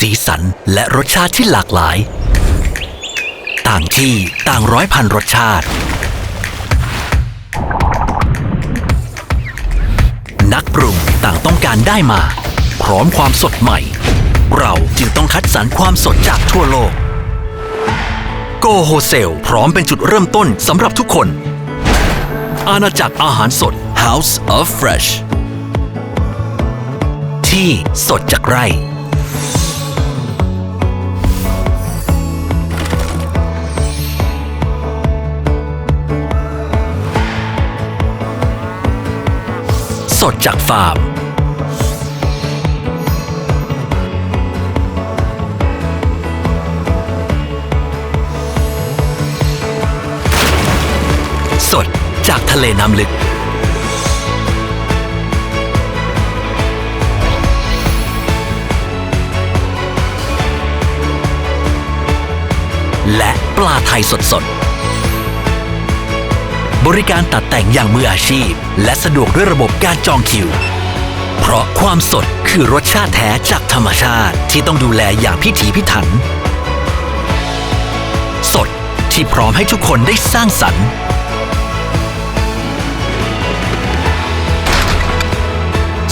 สีสันและรสชาติที่หลากหลาย ต่างที่ต่างร้อยพันรสชาติ นักปรุงต่างต้องการได้มา พร้อมความสดใหม่ เราจึงต้องคัดสรรความสดจากทั่วโลก โกโฮเซล พร้อมเป็นจุดเริ่มต้นสำหรับทุกคน อาณาจักรอาหารสด House of Fresh ที่สดจากไร่ สดจากฟาร์ม สดจากทะเลน้ำลึก และปลาไทยสดๆ บริการตัดแต่งอย่างมืออาชีพ และสะดวกด้วยระบบการจองคิว เพราะความสดคือรสชาติแท้จากธรรมชาติที่ต้องดูแลอย่างพิถีพิถัน สดที่พร้อมให้ทุกคนได้สร้างสรรค์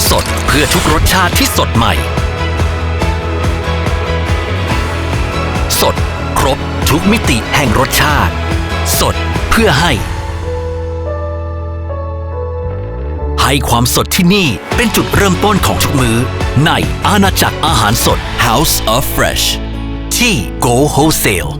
สดเพื่อทุกรสชาติที่สดใหม่ สดครบทุกมิติแห่งรสชาติ สดเพื่อให้ ความสดที่นี่เป็นจุดเริ่มต้นของทุกมื้อในอาณาจักรอาหารสด House of Fresh ที่ Go Wholesale